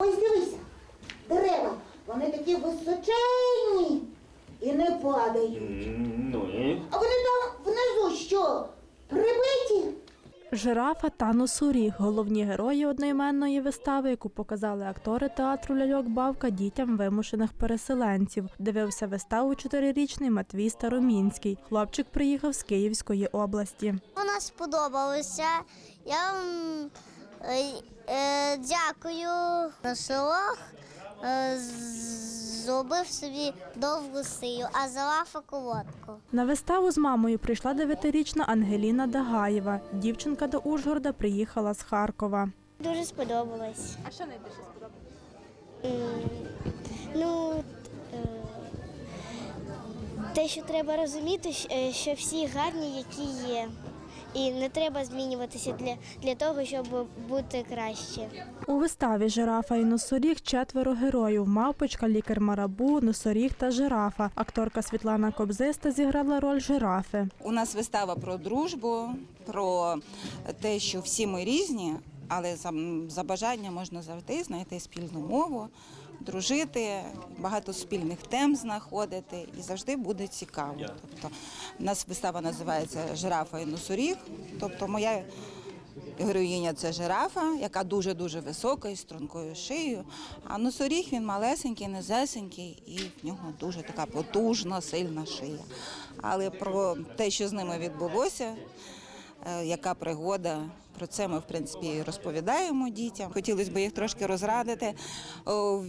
Ось дивися, дерева, вони такі височенні і не падають. Ну і А вони там внизу що? Прибиті? Жирафа та носоріг головні герої одноіменної вистави, яку показали актори театру ляльок Бавка дітям вимушених переселенців. Дивився виставу чотирирічний Матвій Старомінський. Хлопчик приїхав з Київської області. Вона сподобалася. Я дякую на селах. Е, зробив собі довгу сию, а залафа колодку. На виставу з мамою прийшла дев'ятирічна Ангеліна Дагаєва. Дівчинка до Ужгорода приїхала з Харкова. Дуже сподобалось. А що найбільше сподобалося? Ну, е, те, що треба розуміти, е, що всі гарні, які є. І не треба змінюватися для, для того, щоб бути краще. У виставі Жирафа і носоріг четверо героїв: мавпочка, лікар Марабу, носоріг та жирафа. Акторка Світлана Кобзиста зіграла роль жирафи. У нас вистава про дружбу, про те, що всі ми різні, але за, за бажання можна завжди знайти спільну мову, дружити, багато спільних тем знаходити і завжди буде цікаво. Тобто, у нас вистава називається Жирафа і носоріг. Тобто, моя героїня це жирафа, яка дуже дуже висока і стрункою шиєю. А носоріг він малесенький, незесенький, і в нього дуже така потужна, сильна шия. Але про те, що з ними відбулося, е, яка пригода. Про це ми в принципі і розповідаємо дітям. Хотілося б їх трошки розрадити,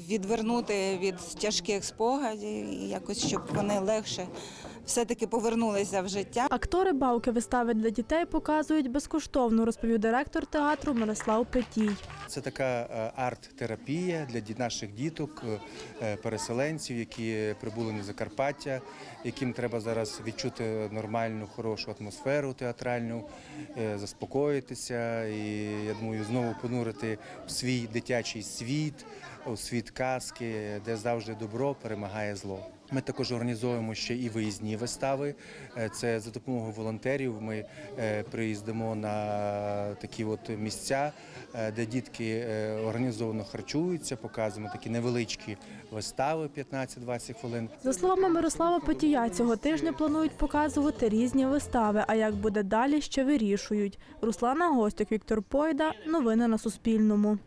відвернути від тяжких спогадів і якось, щоб вони легше все-таки повернулися в життя. Актори бавки вистави для дітей показують безкоштовно, розповів директор театру Мирослав Петій. Це така е, арт-терапія для наших діток, е, переселенців, які прибули на Закарпаття, яким треба зараз відчути нормальну, хорошу атмосферу театральну, е, заспокоїтися і я думаю, знову понурити в свій дитячий світ, у світ казки, де завжди добро перемагає зло. Ми також організовуємо ще і виїзні вистави. Е, Це за допомогою волонтерів. Ми е, приїздимо на такі от місця, е, де дітки організовано харчуються, показуємо такі невеличкі вистави 15-20 хвилин. За словами Мирослава Петія, цього тижня планують показувати різні вистави. А як буде далі, ще вирішують. Руслана Гостюк, Віктор Пойда. Новини на Суспільному.